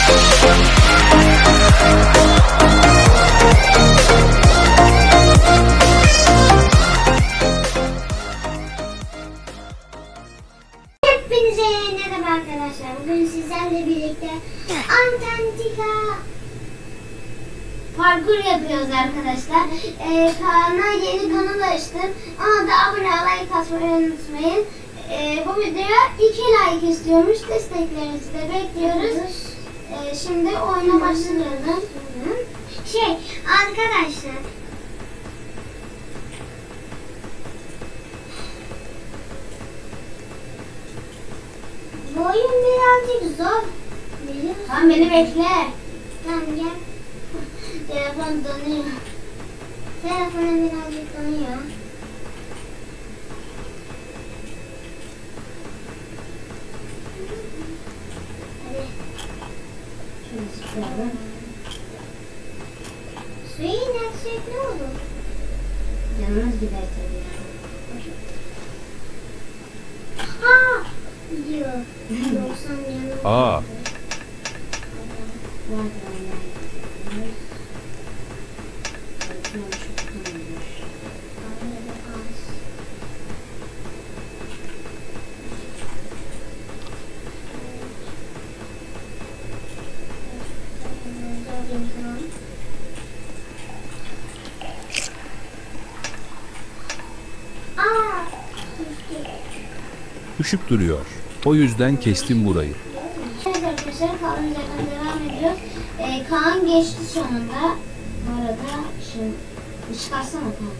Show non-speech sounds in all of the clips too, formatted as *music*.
Hepinize merhaba arkadaşlar. Bugün sizlerle birlikte Antarktika parkur yapıyoruz arkadaşlar. Ee, yeni kanal açtım. Ona da abone kasmayı unutmayın. Ee, bu videoya 2 like istiyormuş. Desteklerinizi de bekliyoruz. Ee, şimdi oyuna başlayalım. Şey arkadaşlar Bu oyun birazcık zor. Biliyor musun? Tamam beni bekle. Tamam gel. Telefon donuyor. Telefonum birazcık donuyor. Sıkalım. Suyu inersek ne olur? Canımız gider tabii. Ha! Gidiyor. 90 canım. Aa, Var var. Işık duruyor. O yüzden kestim burayı. Evet arkadaşlar Kaan üzerinden devam ediyoruz. Ee, Kaan geçti sonunda. Bu arada şimdi ışık açsana Kaan.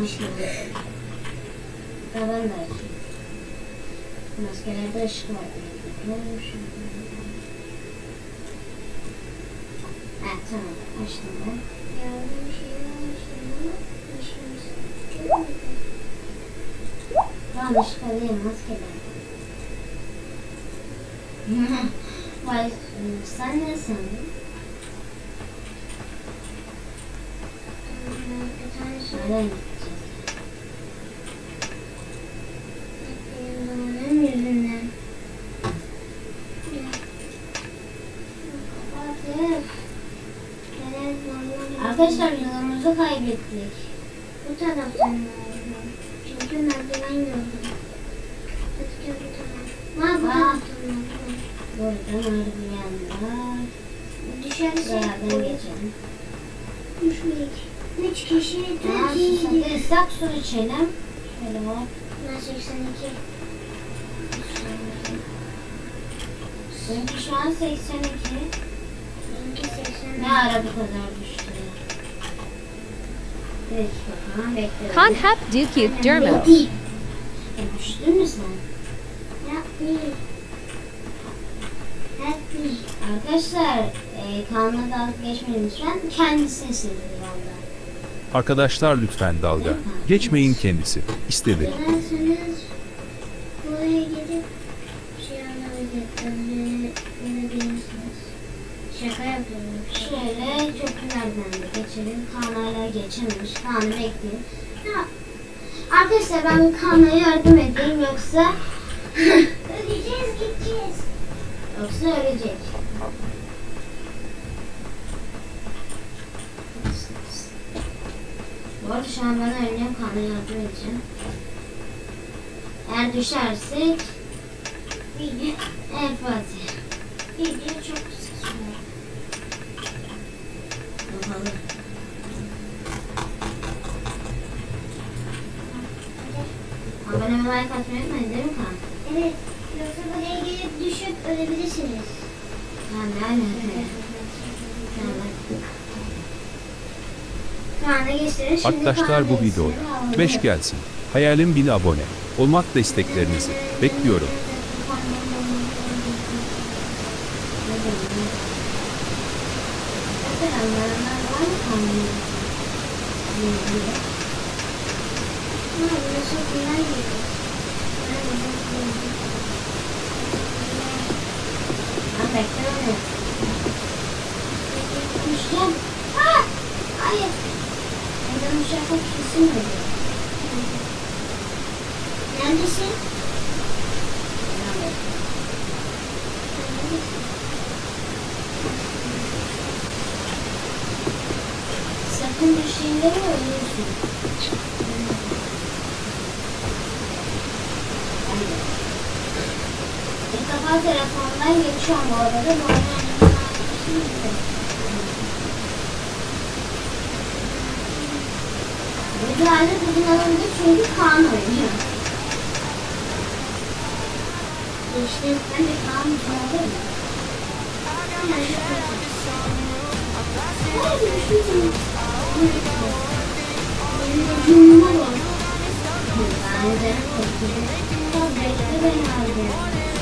Nasıl ben de açayım. Maskelerde ışık var. Ne olmuş? Evet tamam şey Tamam ışık alayım maskelerde. Vay sen ne sandın? Nereden gideceğiz? Benim yüzünden. Arkadaşlar yolumuzu kaybettik. Bu taraftan lazım. Çünkü merdiven gördüm. Gel bu tarafa. Ha bu taraftan lazım. Buradan merdiven var. Düşerse Beraber geçelim. Düşmedik. Üç kişi, dört kişi. Susadıysak su içelim. Şöyle hop. Ben 82. Benimki şu an 82. Benimki 80. Ne ara bu kadar düştü? Bir dakika falan bekliyorum. Kan hap dukuk dermo. Değil. E, düştün mü sen? Arkadaşlar e, Kaan'la dalga geçmeyin lütfen. Kendisi istedi valla. Arkadaşlar lütfen dalga. Geçmeyin kendisi. İstedi. Dilerseniz buraya gidip şey alabilirsiniz. Şaka yapıyorum. Şöyle köprülerden de geçelim. Kaan hala geçememiş. Kaan'ı bekleyin. Ya, arkadaşlar ben Kaan'a yardım edeyim yoksa *laughs* öleceğiz gideceğiz. Yoksa ölecek. Bu arada şu an ben öleceğim. Kaan'a yardım edeceğim. Eğer düşersek video en fazla. Video çok kısa sürer. Bakalım. Abone like atmayı unutmayın değil mi Kaan? Evet. Yoksa buraya gelip düşüp ölebilirsiniz. Ha ne alaka? Arkadaşlar bu videoya Alalım. 5 gelsin. Hayalim 1000 abone. Olmak desteklerinizi. Bekliyorum. Düşeceğim. Neredesin? Neredesin? Diğerlerini oynuyorsun. E, kapalı telefondan geçiyorum bu arada. Bu arada Müdahale bugün alındı çünkü kan oynuyor. İşte ben de kan çaldım. Benim de var. Ben de Biraz bekle beni abi.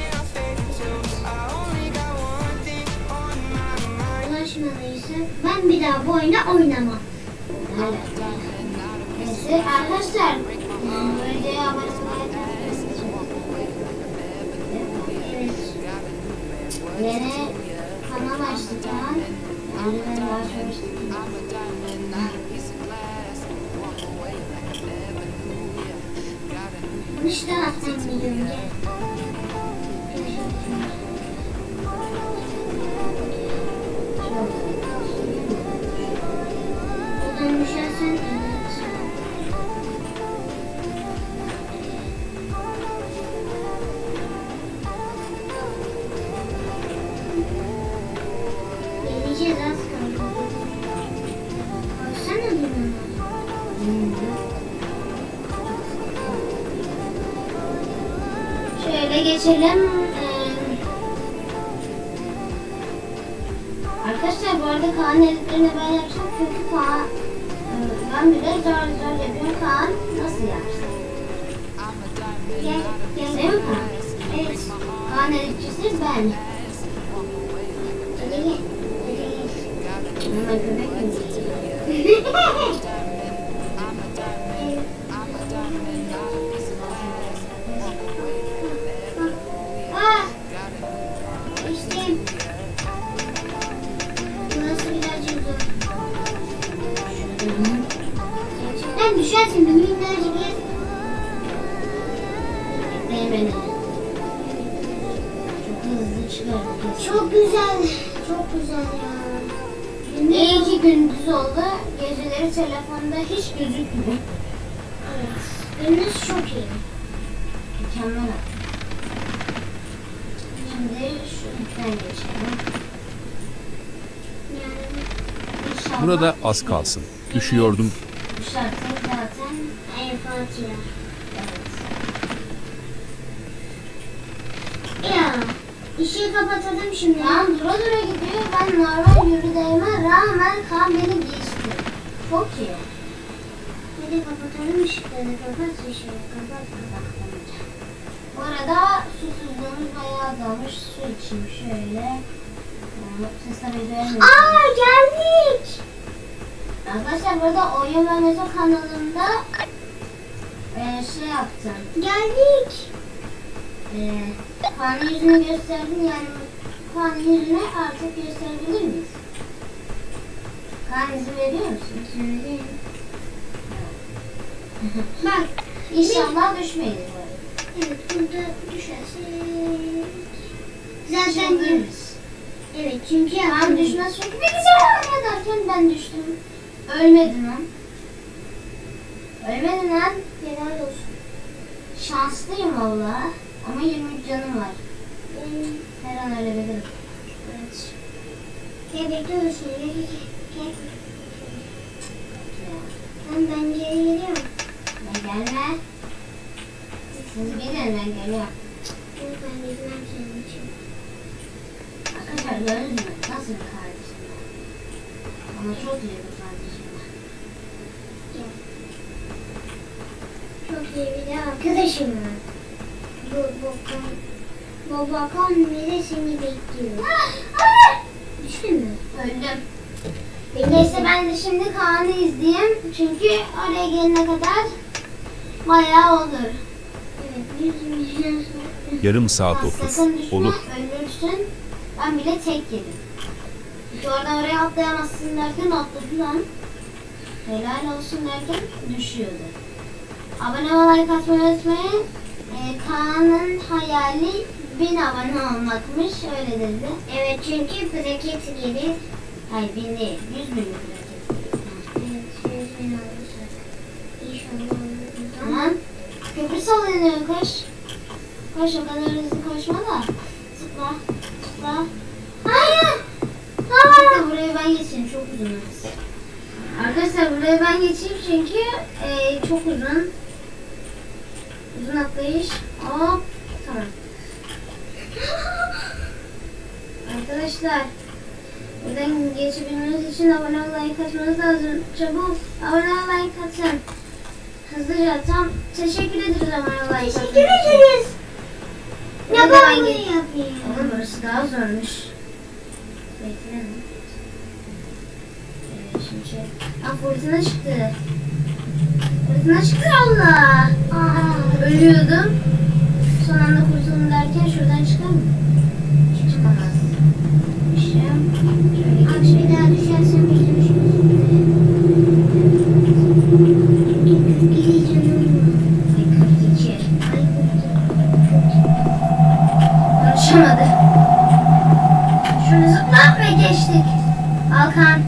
Ulaşmadıysa ben bir daha bu oyunu oynamam. Neyse arkadaşlar Evet. Yeni kanal açtık ha. Yani ben daha çalıştım. Dış taraftan Şöyle geçelim. Arkadaşlar bu arada Kaan editlerini ben yapacağım çünkü Kaan ben bile zor zor yapıyorum. Kaan nasıl yapsın? Gel, gel. Değil mi Kaan? Evet. Kaan editçisi ben. Hadi gel. Ama köpek mi? *laughs* Gerçekten düşersin bir minnacık yer. Bekleyin beni. Çok hızlı çıkardık. Çok güzel. Çok güzel ya. İyi ki gündüz oldu. Geceleri telefonda hiç gözükmüyor. Evet. Gündüz çok iyi. Mükemmel. Şimdi şu ipten geçelim. Yani Burada az kalsın. Düşüyordum. Düşersek zaten El Fatiha. Evet. Ya işi kapatalım şimdi. Tamam dura dura gidiyor. Ben normal yürüdüğüme rağmen kan beni geçti. Çok iyi. Hadi kapatalım ışıkları. Kapat ışığı. Kapat kapat. Bu arada susuzluğumuz bayağı azalmış. Su içeyim şöyle. Sesler Aa geldik. Arkadaşlar burada Oyun ve Mezo kanalında e, şey yaptım. Geldik. E, Kaan'ın yüzünü gösterdim yani Kaan'ın yüzünü artık gösterebilir miyiz? Kaan izin veriyor musun? Söyleyeyim. Bak *laughs* inşallah düşmeyiz bu arada. Evet burada düşersek zaten görürüz. Evet çünkü Kaan düşmez çünkü oynuyor derken ben düştüm. Ölmedin lan. Ölmedin lan. Helal olsun. Şanslıyım valla. Ama 23 canım var. Her an ölebilirim. Evet. Gel gel gel. Ben ben geri geliyorum. Ben gelme. Siz gidin ben geliyorum. Yok ben gitmem senin için. Arkadaşlar gördünüz mü? Nasıl bir kardeşim ben? Ama çok iyi bir kardeşim var. Çok iyi bir de arkadaşım var. Babakan bile seni bekliyor. Düştün mü? Öldüm. Neyse ben de şimdi Kaan'ı izleyeyim. Çünkü oraya gelene kadar bayağı olur. Evet, Yarım saat. Sakın düşme, Olur. ölürsün. Ben bile tek yedim. Oradan oraya atlayamazsın derken atladı lan. Helal olsun derken düşüyordu. Abone ol, like atmayı unutmayın. Ee, Kaan'ın hayali bin abone olmakmış, öyle dedi. Evet, çünkü plaket gelir. Hayır, bin değil, yüz bin gelir. Evet, yüz bin olursa. İnşallah olur. Tamam. Köprü sallanıyor, koş. Koş o kadar hızlı koşma da. Zıpla. Zıpla. Hayır. Aa. burayı ben geçeyim. Çok uzun. Arkadaşlar burayı ben geçeyim çünkü e, çok uzun. Uzun atlayış. Hop. Tamam. Arkadaşlar buradan geçebilmeniz için abone ol, like atmanız lazım. Çabuk abone ol, like atın. Hızlıca tam teşekkür ederiz abone ol, like atın. Teşekkür ederiz. Ne ben bunu yapayım? Oğlum burası daha zormuş. Bekle. Ee, şimdi şey... Aa fırtına çıktı. Fırtına çıktı Allah. Aa, ölüyordum. Son anda kurtuldum derken şuradan çıkar mı? Çıkamaz. Şöyle Abi bir daha düşersen bizim Ay 42. Ay 42. Konuşamadı. Şunu zıpla ve geçtik. Alkan.